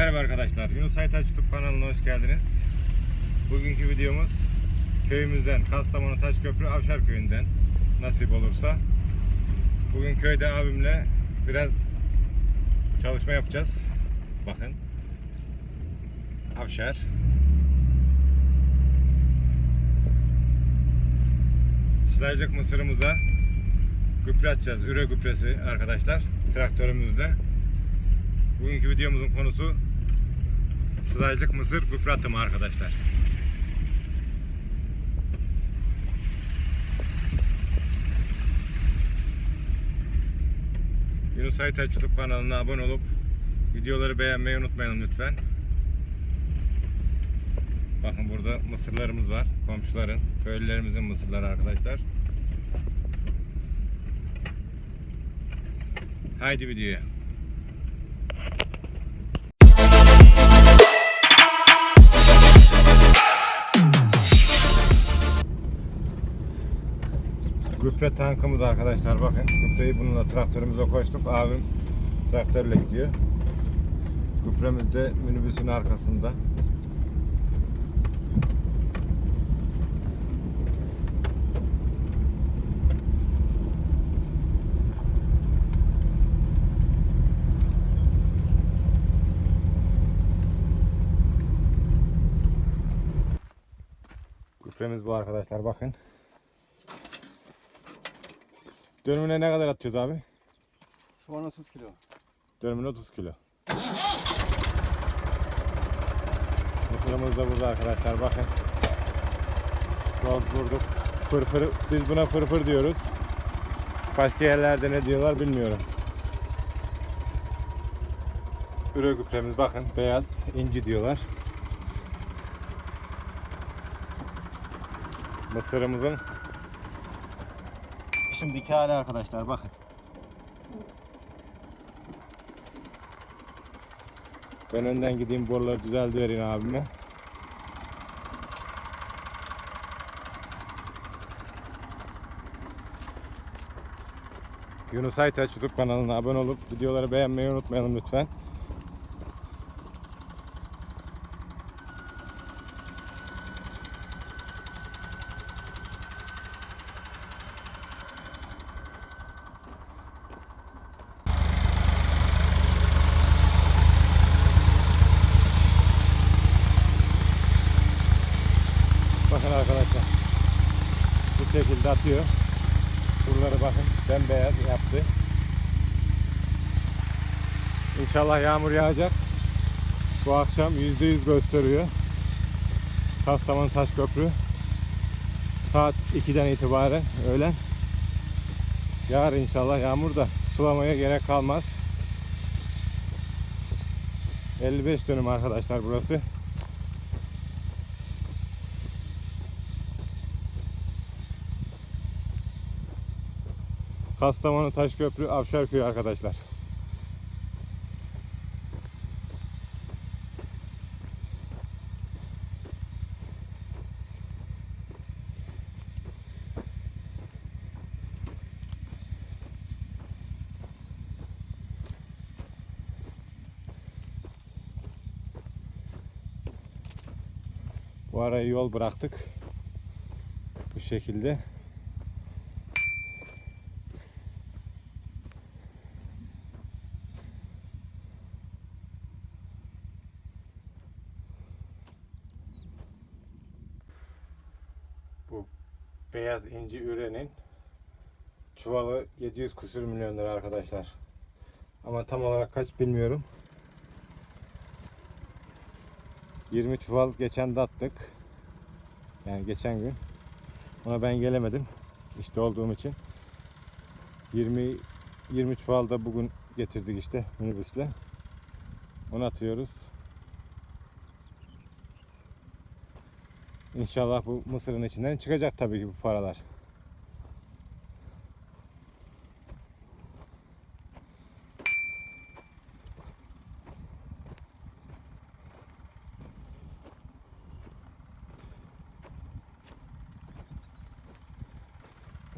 Merhaba arkadaşlar. Yunus Aytaç YouTube kanalına hoş geldiniz. Bugünkü videomuz köyümüzden Kastamonu Taşköprü Avşar köyünden nasip olursa. Bugün köyde abimle biraz çalışma yapacağız. Bakın. Avşar. Sılajlık mısırımıza gübre atacağız. Üre gübresi arkadaşlar. Traktörümüzle. Bugünkü videomuzun konusu sılajlık mısır gübre atımı arkadaşlar. Yunus Aytaç YouTube kanalına abone olup videoları beğenmeyi unutmayın lütfen. Bakın burada mısırlarımız var. Komşuların, köylülerimizin mısırları arkadaşlar. Haydi videoya. Gübre tankımız arkadaşlar bakın. Gübreyi bununla traktörümüze koştuk. Abim traktörle gidiyor. Gübremiz de minibüsün arkasında. Gübremiz bu arkadaşlar bakın. Dönümüne ne kadar atıyoruz abi? Şu an 30 kilo. Dönümüne 30 kilo. Mısırımız da burada arkadaşlar bakın. Doldurduk. Fırfır, biz buna fırfır diyoruz. Başka yerlerde ne diyorlar bilmiyorum. Üre gübremiz bakın beyaz inci diyorlar. Mısırımızın şimdiki hali arkadaşlar bakın. Ben önden gideyim boruları düzeldi vereyim abime. Yunus Aytaç YouTube kanalına abone olup videoları beğenmeyi unutmayalım lütfen. Bakın arkadaşlar. Bu şekilde atıyor. Buraları bakın bembeyaz yaptı. İnşallah yağmur yağacak. Bu akşam %100 gösteriyor. Kastamonu Taşköprü. Saat 2'den itibaren öğlen. Yağar inşallah yağmur da sulamaya gerek kalmaz. 55 dönüm arkadaşlar burası. Kastamonu Taşköprü Avşarköy arkadaşlar. Bu arayı yol bıraktık. Bu şekilde. Bu beyaz inci ürenin çuvalı 700 kusur milyon arkadaşlar. Ama tam olarak kaç bilmiyorum. 20 çuval geçen de attık. Yani geçen gün. Ona ben gelemedim. İşte olduğum için. 20 20 çuval da bugün getirdik işte minibüsle. Onu atıyoruz. İnşallah bu mısırın içinden çıkacak tabii ki bu paralar.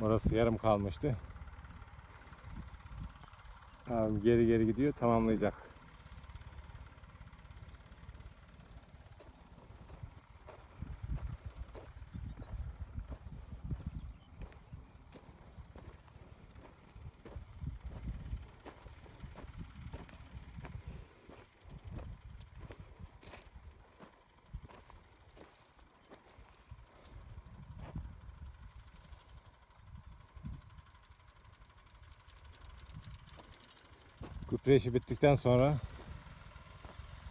Orası yarım kalmıştı. Abi geri geri gidiyor tamamlayacak. Gübre işi bittikten sonra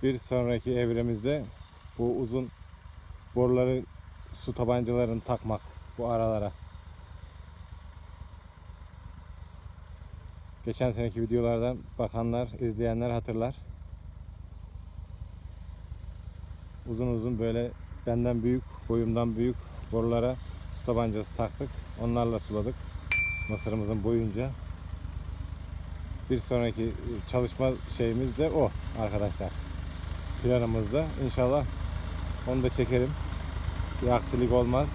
bir sonraki evremizde bu uzun boruları su tabancalarını takmak bu aralara. Geçen seneki videolardan bakanlar, izleyenler hatırlar. Uzun uzun böyle benden büyük, boyumdan büyük borulara su tabancası taktık. Onlarla suladık mısırımızın boyunca. Bir sonraki çalışma şeyimiz de o arkadaşlar. Planımızda. İnşallah onu da çekerim. Bir aksilik olmaz.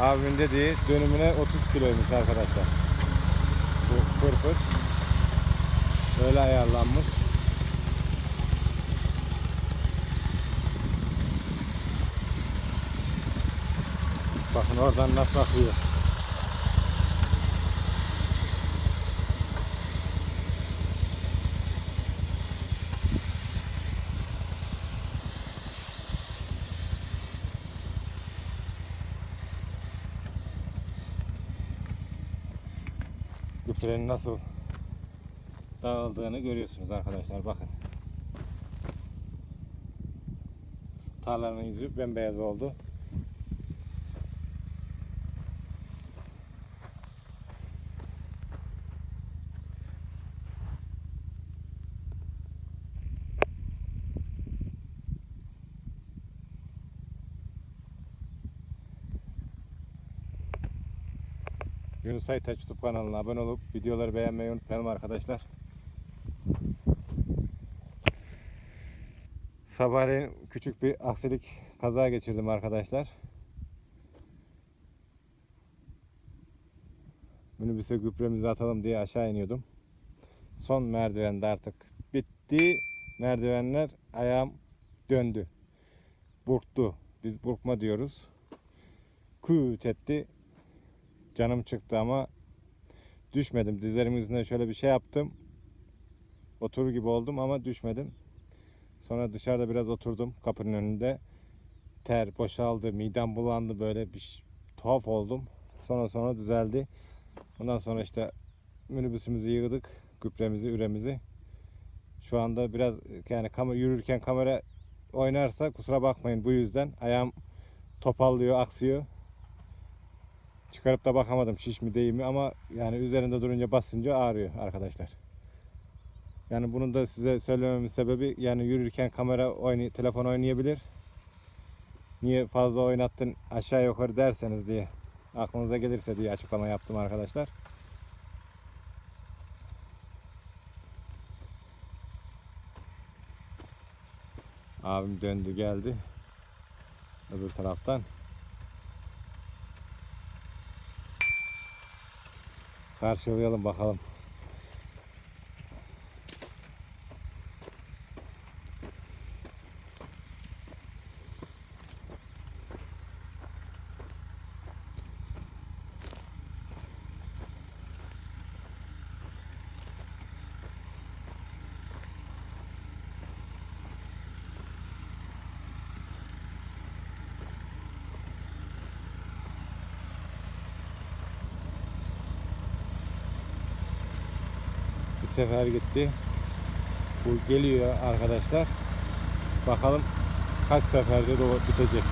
Abimin dediği dönümüne 30 kiloymuş arkadaşlar. Bu pırpır. Böyle ayarlanmış. Bakın oradan nasıl akıyor. Gübrenin nasıl dağıldığını görüyorsunuz arkadaşlar bakın. Tarlanın yüzü bembeyaz oldu. Yunus Aytaç YouTube kanalına abone olup videoları beğenmeyi unutmayalım arkadaşlar. Sabahleyin küçük bir aksilik kaza geçirdim arkadaşlar. Minibüse gübremizi atalım diye aşağı iniyordum. Son merdivende artık bitti. Merdivenler ayağım döndü. Burktu. Biz burkma diyoruz. Küt etti. Canım çıktı ama düşmedim. Dizlerimin yüzünden şöyle bir şey yaptım. Oturur gibi oldum ama düşmedim. Sonra dışarıda biraz oturdum kapının önünde. Ter boşaldı, midem bulandı böyle bir tuhaf oldum. Sonra sonra düzeldi. Ondan sonra işte minibüsümüzü yığdık, gübremizi, üremizi. Şu anda biraz yani kam- yürürken kamera oynarsa kusura bakmayın bu yüzden. Ayağım topallıyor, aksıyor. Çıkarıp da bakamadım şiş mi değil mi ama yani üzerinde durunca basınca ağrıyor arkadaşlar. Yani bunun da size söylememin sebebi yani yürürken kamera oynay telefon oynayabilir. Niye fazla oynattın aşağı yukarı derseniz diye aklınıza gelirse diye açıklama yaptım arkadaşlar. Abim döndü geldi. Öbür taraftan. Karşılayalım bakalım. Sefer gitti. Bu geliyor arkadaşlar. Bakalım kaç seferde bitecek.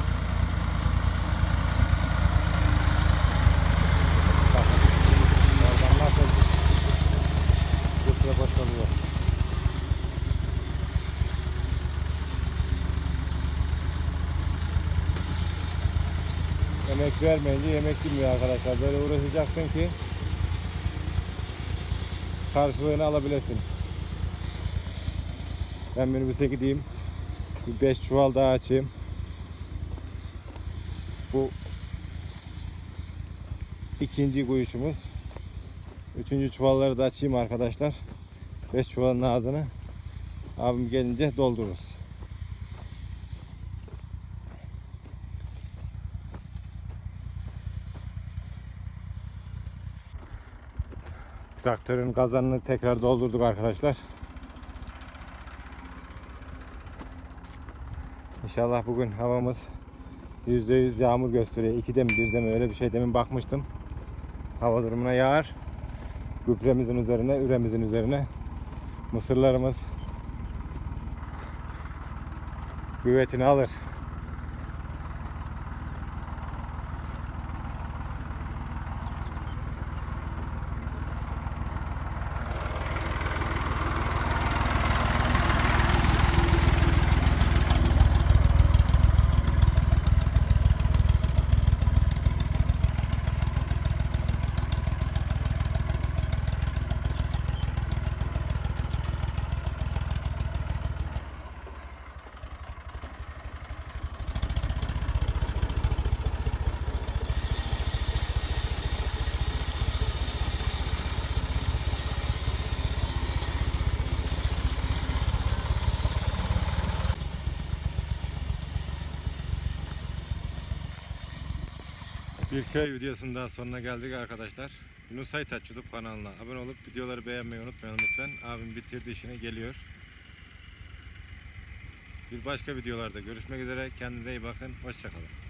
Götüre boşalıyor. Emek vermeyince yemek yemiyor arkadaşlar. Böyle uğraşacaksın ki karşılığını alabilesin. Ben minibüse gideyim. Bir 5 çuval daha açayım. Bu ikinci kuyuşumuz. Üçüncü çuvalları da açayım arkadaşlar. 5 çuvalın ağzını abim gelince doldururuz. Traktörün kazanını tekrar doldurduk arkadaşlar. İnşallah bugün havamız %100 yağmur gösteriyor. 2'de mi 1'de mi öyle bir şey demin bakmıştım. hava durumuna yağar. Gübremizin üzerine, üremizin üzerine mısırlarımız güvetini alır. Bir köy videosunun daha sonuna geldik arkadaşlar. Yunus Aytaç YouTube kanalına abone olup videoları beğenmeyi unutmayalım lütfen. Abim bitirdi işini geliyor. Bir başka videolarda görüşmek üzere. Kendinize iyi bakın. Hoşçakalın.